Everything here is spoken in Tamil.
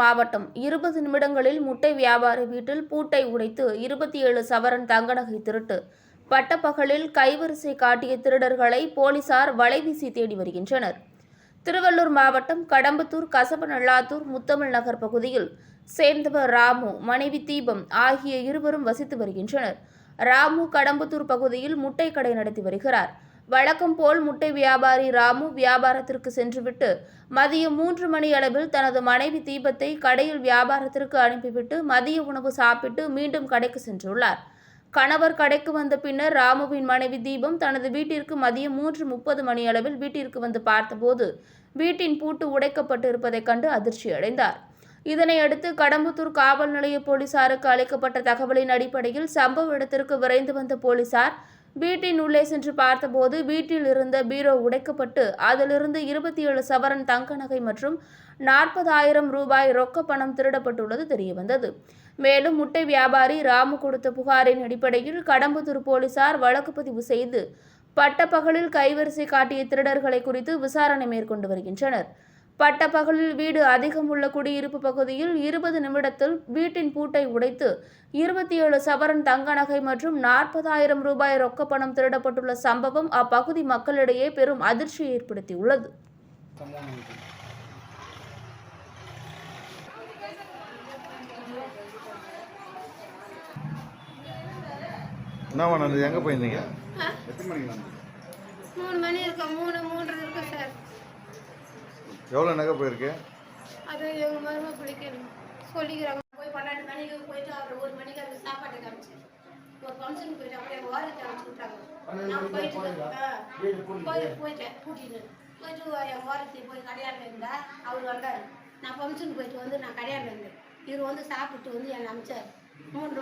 மாவட்டம் இருபது நிமிடங்களில் முட்டை வியாபாரி வீட்டில் பூட்டை உடைத்து இருபத்தி ஏழு சவரன் தங்கநகை திருட்டு. பட்டப்பகலில் கைவரிசை காட்டிய திருடர்களை போலீசார் வலைவீசி தேடி வருகின்றனர். திருவள்ளூர் மாவட்டம் கடம்பத்தூர் கசபநல்லாத்தூர் முத்தமிழ் நகர் பகுதியில் சேர்ந்தவர் ராமு மனைவி தீபம் ஆகிய இருவரும் வசித்து வருகின்றனர். ராமு கடம்பத்தூர் பகுதியில் முட்டை கடை நடத்தி வருகிறார். வழக்கம் போல் முட்டை வியாபாரி ராமு வியாபாரத்திற்கு சென்றுவிட்டு மதியம் மூன்று மணி அளவில் தனது மனைவி தீபத்தை கடையில் வியாபாரத்திற்கு அனுப்பிவிட்டு மதிய உணவு சாப்பிட்டு மீண்டும் கடைக்கு சென்றுள்ளார். கணவர் கடைக்கு வந்த பின்னர் ராமுவின் மனைவி தீபம் தனது வீட்டிற்கு மதியம் மூன்று முப்பது மணி அளவில் வீட்டிற்கு வந்து பார்த்தபோது வீட்டின் பூட்டு உடைக்கப்பட்டிருப்பதைக் கண்டு அதிர்ச்சி அடைந்தார். இதனையடுத்து கடம்புத்தூர் காவல் நிலைய போலீசாருக்கு அளிக்கப்பட்ட தகவலின் அடிப்படையில் சம்பவ இடத்திற்கு விரைந்து வந்த போலீசார் வீட்டின் உள்ளே சென்று பார்த்தபோது வீட்டில் இருந்த பீரோ உடைக்கப்பட்டு அதிலிருந்து இருபத்தி ஏழு சவரன் தங்க நகை மற்றும் நாற்பதாயிரம் ரூபாய் ரொக்க பணம் திருடப்பட்டுள்ளது தெரியவந்தது. மேலும் முட்டை வியாபாரி ராமு கொடுத்த புகாரின் அடிப்படையில் கடம்புத்தூர் போலீசார் வழக்கு பதிவு செய்து பட்டப்பகலில் கைவரிசை காட்டிய திருடர்களை குறித்து விசாரணை மேற்கொண்டு வருகின்றனர். பட்டப்பகலில் வீடு அதிகம் உள்ள குடியிருப்பு பகுதியில் இருபது நிமிடத்தில் வீட்டின் பூட்டை உடைத்து இருபத்தி ஏழு சவரன் தங்க நகை மற்றும் நாற்பதாயிரம் ரூபாய் ரொக்க பணம் திருடப்பட்டுள்ள சம்பவம் அப்பகுதி மக்களிடையே பெரும் அதிர்ச்சியை ஏற்படுத்தியுள்ளது. என்ன பண்ணது எங்கே போயிருந்தீங்க? எத்தனை மணிக்கு மூணு மணி இருக்கும். மூணு மூன்றரை இருக்கும் சார். எவ்வளோ நகை போயிருக்கு? அது எங்கள் மருமக பிடிக்கணும் சொல்லிக்கிறாங்க போய் பன்னெண்டு மணிக்கு போயிட்டு அவர் ஒரு மணிக்கு அவர் சாப்பாட்டை காமிச்சேன் ஒரு ஃபங்க்ஷனுக்கு போயிட்டு அப்படியே ஓரத்தை அனுப்பிச்சு விட்டாங்க. நான் போயிட்டு போய் போயிட்டேன் கூட்டிட்டு. போயிட்டு என் ஓரத்தை போய் கடையாண்டில் இருந்தா அவர் வந்தார். நான் ஃபங்க்ஷனுக்கு போயிட்டு வந்து நான் கடையாண்டில் இருந்தேன். இவர் வந்து சாப்பிட்டு வந்து என்னை அமிச்சார். மூன்று